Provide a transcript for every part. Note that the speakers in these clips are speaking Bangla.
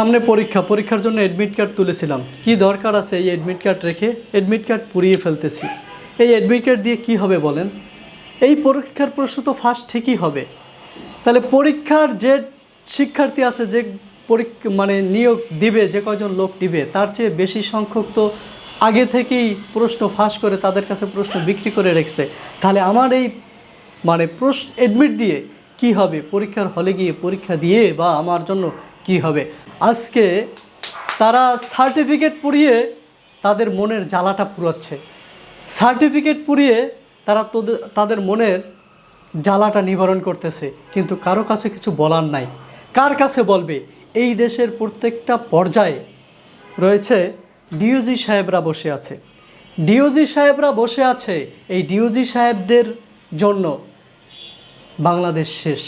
সামনে পরীক্ষা, পরীক্ষার জন্য অ্যাডমিট কার্ড তুলেছিলাম। কি দরকার আছে এই অ্যাডমিট কার্ড রেখে? অ্যাডমিট কার্ড পুড়িয়ে ফেলতেছি। এই অ্যাডমিট কার্ড দিয়ে কি হবে বলেন? এই পরীক্ষার প্রশ্ন তো ফার্স্ট ঠিকই হবে। তাহলে পরীক্ষার যে শিক্ষার্থী আছে, যে পরীক্ষা মানে নিয়োগ দিবে, যে কয়জন লোক দিবে, তার চেয়ে বেশি সংখ্যক তো আগে থেকেই প্রশ্ন ফাঁস করে তাদের কাছে প্রশ্ন বিক্রি করে রেখেছে। তাহলে আমার এই মানে প্রশ্ন এডমিট দিয়ে কি হবে? পরীক্ষার হলে গিয়ে পরীক্ষা দিয়ে বা আমার জন্য কি হবে? আজকে তারা সার্টিফিকেট পুড়িয়ে তাদের মনের জ্বালাটা পুরাচ্ছে সার্টিফিকেট পুড়িয়ে তারা তোদের মনের জ্বালাটা নিবারণ করতেছে। কিন্তু কারও কাছে কিছু বলার নাই। কার কাছে বলবে? এই দেশের প্রত্যেকটা পর্যায়ে রয়েছে ডিওজি সাহেবরা বসে আছে। ডিওজি সাহেবরা বসে আছে এই ডিওজি সাহেবদের জন্য বাংলাদেশ শেষ।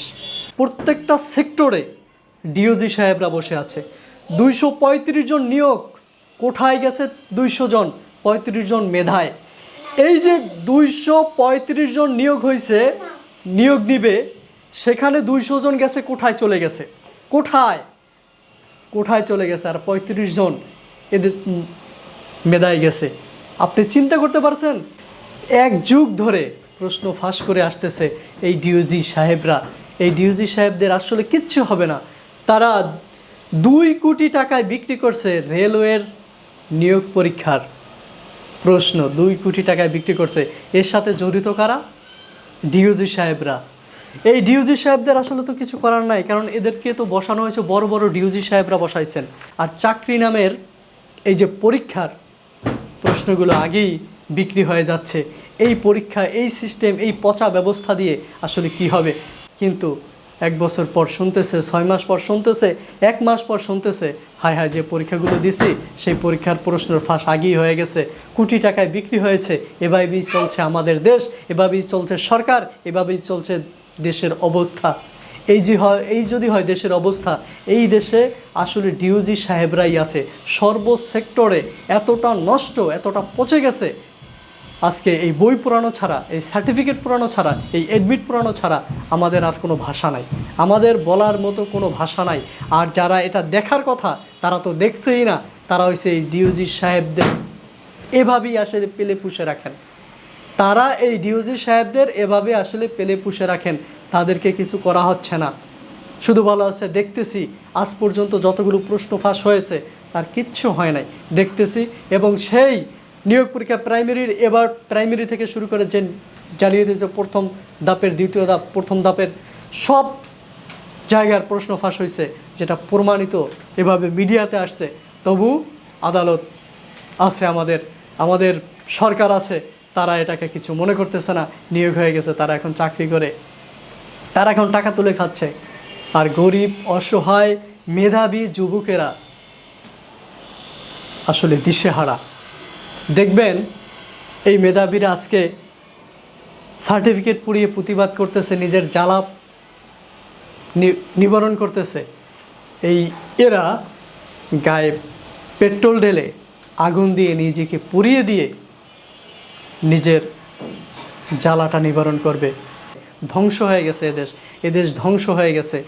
প্রত্যেকটা সেক্টরে ডিওজি সাহেবরা বসে আছে। দুইশো পঁয়ত্রিশ জন নিয়োগ, কোঠায় গেছে দুইশো জন, পঁয়ত্রিশ জন মেধায়। এই যে দুইশো পঁয়ত্রিশ জন নিয়োগ হয়েছে নিয়োগ নিবে, সেখানে দুইশো জন গেছে, কোঠায় চলে গেছে। কোঠায় কোঠায় চলে গেছে আর পঁয়ত্রিশ জন এদের মেধায় গেছে। আপনি চিন্তা করতে পারছেন? এক যুগ ধরে প্রশ্ন ফাঁস করে আসতেছে এই ডিওজি সাহেবরা। এই ডিওজি সাহেবদের আসলে কিচ্ছু হবে না। তারা দুই কোটি টাকায় বিক্রি করছে রেলওয়ের নিয়োগ পরীক্ষার প্রশ্ন। দুই কোটি টাকায় বিক্রি করছে। এর সাথে জড়িত কারা? ডিউজি সাহেবরা। এই ডিউজি সাহেবদের আসলে তো কিছু করার নাই, কারণ এদেরকে তো বসানো হয়েছে, বড় বড় ডিউজি সাহেবরা বসাইছেন। আর চাকরি নামের এই যে পরীক্ষার প্রশ্নগুলো আগেই বিক্রি হয়ে যাচ্ছে। এই পরীক্ষা, এই সিস্টেম এই পচা ব্যবস্থা দিয়ে আসলে কি হবে? কিন্তু এক বছর পর শুনতেছে, ছয় মাস পর শুনতেছে, এক মাস পর শুনতেছে, হায় হায় যে পরীক্ষাগুলো দিছি, সেই পরীক্ষার প্রশ্নের ফাঁস আগেই হয়ে গেছে, কোটি টাকায় বিক্রি হয়েছে, এভাবেই চলছে আমাদের দেশ, এভাবেই চলছে সরকার, এভাবেই চলছে দেশের অবস্থা। এই যে হয়, এই যদি হয় দেশের অবস্থা, এই দেশে আসলে ডিউজি সাহেবরাই আছে সর্ব সেক্টরে এতটা নষ্ট, এতটা পচে গেছে আজকে এই বই পুরানো ছাড়া, এই সার্টিফিকেট পুরানো ছাড়া, এই অ্যাডমিট পুরানো ছাড়া আমাদের আর কোনো ভাষা নাই। আমাদের বলার মতো কোনো ভাষা নাই। আর যারা এটা দেখার কথা, তারা তো দেখছেই না। তারা হচ্ছে এই ডিওজি সাহেবদের এভাবেই আসলে পেলে পুষে রাখেন। তারা এই ডিওজি সাহেবদের এভাবে আসলে পেলে পুষে রাখেন। তাদেরকে কিছু করা হচ্ছে না। শুধু বলা হচ্ছে দেখতেছি। আজ পর্যন্ত যতগুলো প্রশ্ন ফাঁস হয়েছে, তার কিচ্ছু হয় নাই। দেখতেছি এবং সেই নিয়োগ পরীক্ষা প্রাইমারির এবার প্রাইমারি থেকে শুরু করে যে জ্বালিয়ে দিয়েছে প্রথম দাপের দ্বিতীয় দাপ প্রথম দাপের সব জায়গার প্রশ্ন ফাঁস হয়েছে, যেটা প্রমাণিত এভাবে মিডিয়াতে আসছে। তবু আদালত আছে আমাদের আমাদের সরকার আছে, তারা এটাকে কিছু মনে করতেছে না, নিয়োগ হয়ে গেছে, তারা এখন চাকরি করে। তারা এখন টাকা তুলে খাচ্ছে। আর গরিব, অসহায়, মেধাবী যুবকেরা আসলে দিশেহারা। দেখবেন এই মেধাবীরা আজকে সার্টিফিকেট পুড়িয়ে প্রতিবাদ করতেছে, নিজের জ্বালা নিবারণ করতেছে। এই এরা গায়ে পেট্রোল ঢেলে আগুন দিয়ে নিজেকে পুড়িয়ে দিয়ে নিজের জ্বালাটা নিবারণ করবে। ধ্বংস হয়ে গেছে এদেশ এদেশ ধ্বংস হয়ে গেছে।